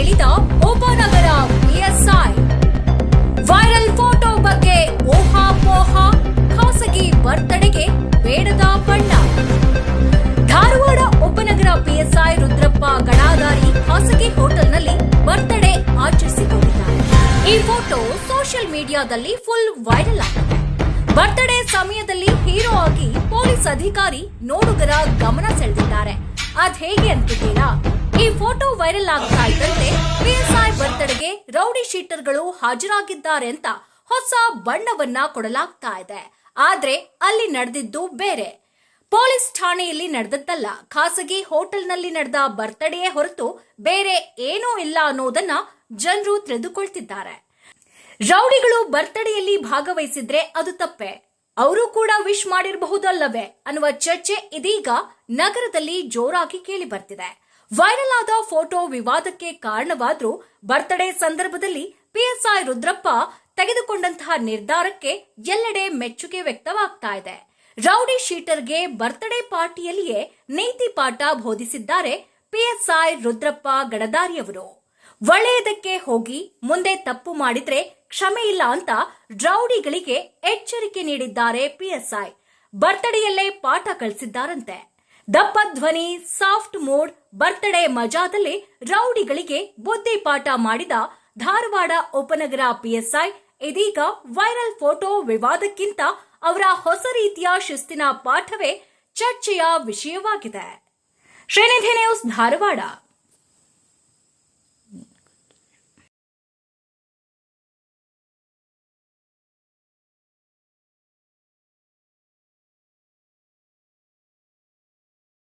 ಗೈದ ಉಪನಗರ PSI viral photo ಬಗ್ಗೆ ಊಹಾಪೋಹ, ಖಾಸಗಿ ಬರ್ತಡೆಗೆ ಬೇಡದ ಬಣ್ಣ. ಧಾರವಾಡ ಉಪನಗರ ಪಿಎಸ್ಐ ರುದ್ರಪ್ಪ ಗಡಾದಾರಿ ಖಾಸಗಿ ಹೋಟೆಲ್ನಲ್ಲಿ ಬರ್ತ್ಡೇ ಆಚರಿಸಿಕೊಂಡಿದ್ದಾರೆ. ಈ ಫೋಟೋ ಸೋಷಿಯಲ್ ಮೀಡಿಯಾದಲ್ಲಿ ಫುಲ್ ವೈರಲ್ ಆಗಿದೆ. ಬರ್ತ್ಡೇ ಸಮಯದಲ್ಲಿ ಹೀರೋ ಆಗಿ ಪೊಲೀಸ್ ಅಧಿಕಾರಿ ನೋಡುಗರ ಗಮನ ಸೆಳೆದಿದ್ದಾರೆ. ಅದ್ ಹೇಗೆ ಅಂತಿದ್ದೀರಾ ಈ ಫೋಟೋ ವೈರಲ್ ಆಗ್ತಾ ಇದ್ದಂತೆ ಪಿಎಸ್ಐ ಬರ್ತಡೆಗೆ ರೌಡಿ ಶೀಟರ್ಗಳು ಹಾಜರಾಗಿದ್ದಾರೆ ಅಂತ ಹೊಸ ಬಣ್ಣವನ್ನ ಕೊಡಲಾಗ್ತಾ ಇದೆ. ಆದ್ರೆ ಅಲ್ಲಿ ನಡೆದಿದ್ದು ಬೇರೆ. ಪೊಲೀಸ್ ಠಾಣೆಯಲ್ಲಿ ನಡೆದದ್ದಲ್ಲ. ಖಾಸಗಿ ಹೋಟೆಲ್ನಲ್ಲಿ ನಡೆದ ಬರ್ತಡೇ ಹೊರತು ಬೇರೆ ಏನೂ ಇಲ್ಲ ಅನ್ನೋದನ್ನ ಜನರು ತಿಳಿದುಕೊಳ್ತಿದ್ದಾರೆ. ರೌಡಿಗಳು ಬರ್ತಡೆಯಲ್ಲಿ ಭಾಗವಹಿಸಿದ್ರೆ ಅದು ತಪ್ಪೆ. ಅವರು ಕೂಡ ವಿಶ್ ಮಾಡಿರಬಹುದಲ್ಲವೇ ಅನ್ನುವ ಚರ್ಚೆ ಇದೀಗ ನಗರದಲ್ಲಿ ಜೋರಾಗಿ ಕೇಳಿ ಬರ್ತಿದೆ. ವೈರಲ್ ಆದ ಫೋಟೋ ವಿವಾದಕ್ಕೆ ಕಾರಣವಾದ್ರೂ ಬರ್ತ್ಡೇ ಸಂದರ್ಭದಲ್ಲಿ ಪಿಎಸ್ಐ ರುದ್ರಪ್ಪ ತೆಗೆದುಕೊಂಡಂತಹ ನಿರ್ಧಾರಕ್ಕೆ ಎಲ್ಲೆಡೆ ಮೆಚ್ಚುಗೆ ವ್ಯಕ್ತವಾಗ್ತಾ ಇದೆ. ರೌಡಿ ಶೀಟರ್ಗೆ ಬರ್ತ್ಡೇ ಪಾರ್ಟಿಯಲ್ಲಿಯೇ ನೀತಿ ಪಾಠ ಬೋಧಿಸಿದ್ದಾರೆ ಪಿಎಸ್ಐ ರುದ್ರಪ್ಪ ಗಡದಾರಿಯವರು. ಒಳ್ಳೆಯದಕ್ಕೆ ಹೋಗಿ ಮುಂದೆ ತಪ್ಪು ಮಾಡಿದ್ರೆ ಕ್ಷಮೆ ಇಲ್ಲ ಅಂತ ರೌಡಿಗಳಿಗೆ ಎಚ್ಚರಿಕೆ ನೀಡಿದ್ದಾರೆ ಪಿಎಸ್ಐ. ಬರ್ತ್ಡೇಯಲ್ಲೇ ಪಾಠ ಕಲಿಸಿದ್ದಾರಂತೆ ದಪ್ಪ ಧ್ವನಿ ಸಾಫ್ಟ್ ಮೋಡ್, ಬರ್ತ್ಡೇ ಮಜಾದಲ್ಲಿ ರೌಡಿಗಳಿಗೆ ಬುದ್ಧಿ ಪಾಠ ಮಾಡಿದ ಧಾರವಾಡ ಉಪನಗರ ಪಿಎಸ್ಐ ಇದೀಗ ವೈರಲ್ ಫೋಟೋ ವಿವಾದಕ್ಕಿಂತ ಅವರ ಹೊಸ ರೀತಿಯ ಶಿಸ್ತಿನ ಪಾಠವೇ ಚರ್ಚೆಯ ವಿಷಯವಾಗಿದೆ. ಶ್ರೀನಿಧಿ ನ್ಯೂಸ್ ಧಾರವಾಡ.